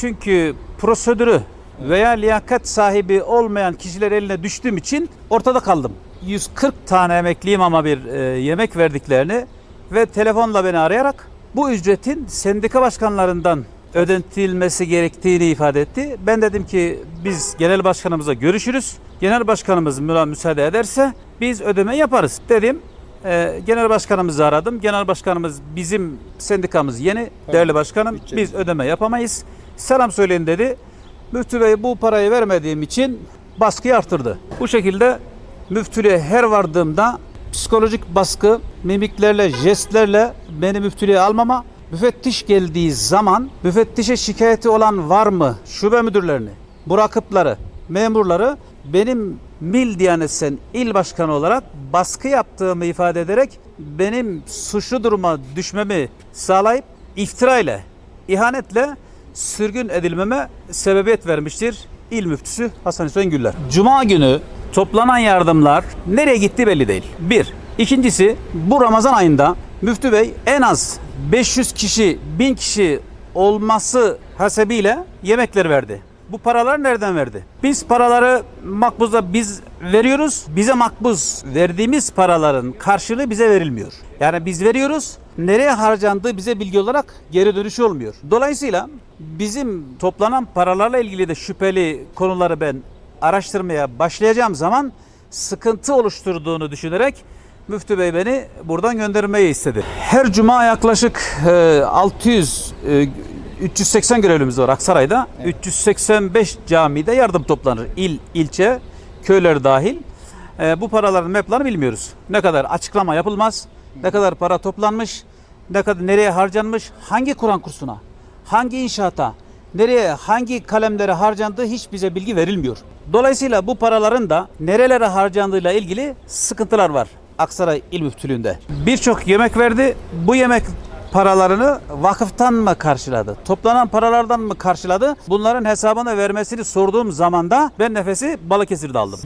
Çünkü prosedürü veya liyakat sahibi olmayan kişiler eline düştüğüm için ortada kaldım. 140 tane emekliyim ama bir e, yemek verdiklerini ve telefonla beni arayarak bu ücretin sendika başkanlarından ödentilmesi gerektiğini ifade etti. Ben dedim ki biz genel başkanımıza görüşürüz. Genel başkanımız müsaade ederse biz ödeme yaparız dedim. Ee, genel başkanımızı aradım. Genel başkanımız bizim sendikamız yeni. Değerli başkanım biz ödeme yapamayız. Selam söyleyin dedi. Müftü Bey bu parayı vermediğim için baskıyı arttırdı. Bu şekilde müftülüğe her vardığımda psikolojik baskı, mimiklerle, jestlerle beni müftülüğe almama, müfettiş geldiği zaman müfettişe şikayeti olan var mı? Şube müdürlerini, murakıpları, memurları benim Mil Diyanet Sen il başkanı olarak baskı yaptığımı ifade ederek benim suçlu duruma düşmemi sağlayıp iftira ile, ihanetle sürgün edilmeme sebebiyet vermiştir il müftüsü Hasan Hüseyin Güller. Cuma günü toplanan yardımlar nereye gitti belli değil. Bir. İkincisi bu Ramazan ayında müftü bey en az 500 kişi, 1000 kişi olması hasebiyle yemekler verdi. Bu paralar nereden verdi? Biz paraları makbuzda biz veriyoruz. Bize makbuz verdiğimiz paraların karşılığı bize verilmiyor. Yani biz veriyoruz. Nereye harcandığı bize bilgi olarak geri dönüşü olmuyor. Dolayısıyla bizim toplanan paralarla ilgili de şüpheli konuları ben araştırmaya başlayacağım zaman sıkıntı oluşturduğunu düşünerek Müftü Bey beni buradan göndermeyi istedi. Her cuma yaklaşık e, 600 e, 380 görevlimiz var Aksaray'da. 385 camide yardım toplanır. İl, ilçe, köyler dahil. E, bu paraların meplerini bilmiyoruz. Ne kadar açıklama yapılmaz. Ne kadar para toplanmış. Ne kadar nereye harcanmış. Hangi Kur'an kursuna. Hangi inşaata. Nereye hangi kalemlere harcandığı hiç bize bilgi verilmiyor. Dolayısıyla bu paraların da nerelere harcandığıyla ilgili sıkıntılar var. Aksaray İl Müftülüğü'nde. Birçok yemek verdi. Bu yemek paralarını vakıftan mı karşıladı? Toplanan paralardan mı karşıladı? Bunların hesabını vermesini sorduğum zaman da ben nefesi Balıkesir'de aldım.